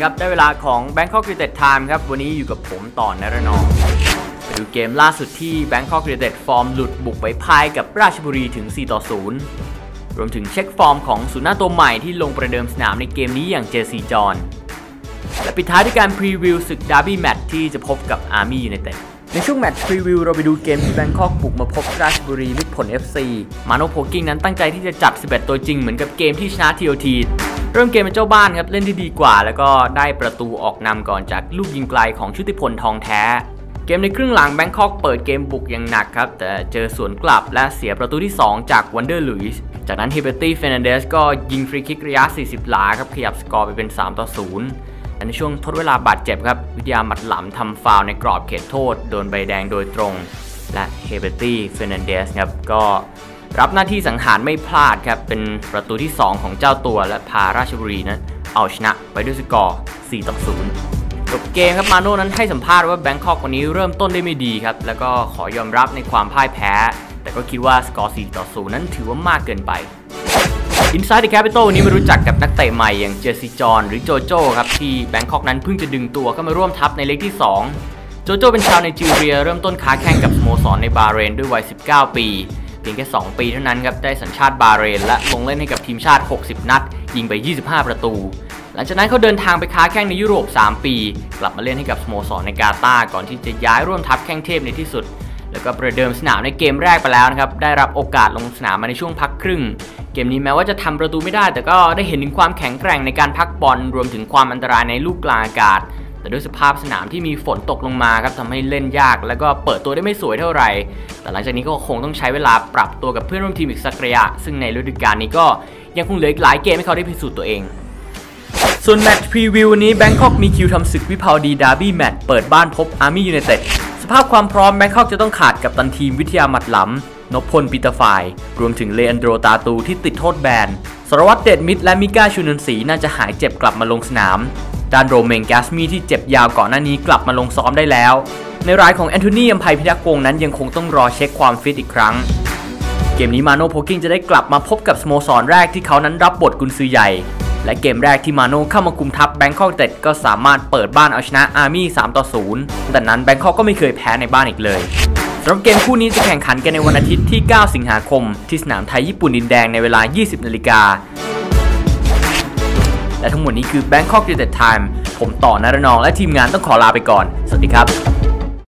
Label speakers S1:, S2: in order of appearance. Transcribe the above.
S1: ครับ ได้เวลาของ Bangkok United Time ครับ วันนี้อยู่กับผมต่อนรนองไปดูเกมล่าสุดที่ Bangkok United ฟอร์มหลุดบุกไปพ่ายกับราชบุรีถึง 4 ต่อ 0 รวมถึงเช็คฟอร์มของสุน่าตัวใหม่ที่ลงประเดิมสนามในเกมนี้อย่างเจซีจอนและปิดท้ายด้วยการพรีวิวศึกดาร์บี้แมตช์ที่จะพบกับอาร์มี่ยูไนเต็ด ในช่วงแมตช์พรีวิวเราไปดูเกมที่แบงคอกบุกมาพบราชบุรีมิตรผล FC มาโนโพกิ้งนั้นตั้งใจที่จะจัด11 ตัวจริงเหมือนกับเกมที่ชนะ TOT เริ่มเกมเป็นเจ้าบ้านครับ เล่นที่ดีกว่า แล้วก็ได้ประตูออกนำก่อนจากลูกยิงไกลของชุติพลทองแท้ เกมในครึ่งหลังแบงคอกเปิดเกมบุกอย่างหนักครับ แต่เจอสวนกลับและเสียประตูที่ 2 จากวันเดอร์ลุยส์จากนั้นเฮเบอร์ตี้เฟรนันเดสก็ยิงฟรีคิกระยะ 40 หลาครับขยับสกอร์ไปเป็น 3 ต่อ 0 ในช่วงทดเวลาบาดเจ็บครับวิทยาหมัดหลำทำฟาวในกรอบเขตโทษ โดนใบแดงโดยตรง และเฮเบอร์ตี้เฟรนันเดสครับก็รับหน้าที่สังหารไม่พลาดครับเป็นประตูที่ 2 ของเจ้าตัวและพาราชบุรีนั้นเอาชนะไปด้วยสกอร์ 4 ต่อ 0 จบเกมครับมาโน่นั้นให้สัมภาษณ์ว่าแบงคอกวันนี้เริ่มต้นได้ไม่ดีครับ แล้วก็ขอยอมรับในความพ่ายแพ้ แต่ก็คิดว่าสกอร์ 4 ต่อ 0 นั้นถือว่ามากเกินไป Inside the Capital วันนี้มารู้จักกับนักเตะใหม่อย่างเจสซี่จอนหรือโจโจ้ครับที่แบงคอกนั้นเพิ่งจะดึงตัวเข้ามาร่วมทัพในเล็กที่ 2 โจโจ้เป็นชาวไนจีเรีย เริ่มต้นค้าแข่งกับสโมสรในบาเรนด้วยวัย 19 ปี เพียงแค่ 2 ปีเท่านั้นครับได้สัญชาติบาเรน และลงเล่นให้กับทีมชาติ 60 นัด ยิงไป 25 ประตู หลังจากนั้นเขาเดินทางไปค้าแข่งในยุโรป 3 ปี กลับมาเล่นให้กับสโมสรในกาตาร์ก่อนที่จะย้ายร่วมทัพแข่งเทพในที่สุด แล้วก็ประเดิมสนามในเกมแรกไปแล้วนะครับ ได้รับโอกาสลงสนามมาในช่วงพักครึ่ง เกมนี้แม้ว่าจะทำประตูไม่ได้ แต่ก็ได้เห็นถึงความแข็งแกร่งในการพักบอลรวมถึงความอันตรายในลูกกลางอากาศ แต่ด้วยสภาพสนามที่มีฝนตกลงมาครับทำให้เล่นยาก แล้วก็เปิดตัวได้ไม่สวยเท่าไหร่ แต่หลังจากนี้ก็คงต้องใช้เวลาปรับตัวกับเพื่อนร่วมทีมอีกสักระยะ ซึ่งในฤดูกาลนี้ก็ยังคงเหลืออีกหลายเกมให้เขาได้พิสูจน์ตัวเองส่วนแมตช์พรีวิวนี้แบงคอกมีคิวทำศึกวิภาวดีดาร์บี้แมตช์เปิดบ้านพบอาร์มี่ยูไนเต็ด ภาพความพร้อมแบงคอกจะต้องขาดกับตันทีมวิทยาหมัดหลำนพพลปีเตอร์ไฟรวมถึงเลอันโดรตาตูที่ติดโทษแบนสรวัตรเดดมิดและมิก้าชูนนศรีน่าจะหายเจ็บกลับมาลงสนามด้านโรเมงแกสมีที่เจ็บยาวก่อนหน้านี้กลับมาลงซ้อมได้แล้ว ในรายของแอนโทนีอัมภัยพิทักษ์วงนั้นยังคงต้องรอเช็คความฟิตอีกครั้ง เกมนี้มาโนโพกิ้งจะได้กลับมาพบกับสโมสรแรกที่เขานั้นรับบทกุนซือใหญ่ และเกมแรกที่มาโน่เข้ามาคุมทัพแบงคอกเต็ดก็สามารถเปิดบ้านเอาชนะอาร์มี่3ต่อ0แต่นั้นแบงคอกก็ไม่เคยแพ้ในบ้านอีกเลยสำหรับเกมคู่นี้จะแข่งขันกันในวันอาทิตย์ที่ 9 สิงหาคม ที่สนามไทยญี่ปุ่นดินแดงในเวลา 20 นาฬิกา และทั้งหมดนี้คือ Bangkok United Time ผมต่อนารนองและทีมงานต้องขอลาไปก่อน สวัสดีครับ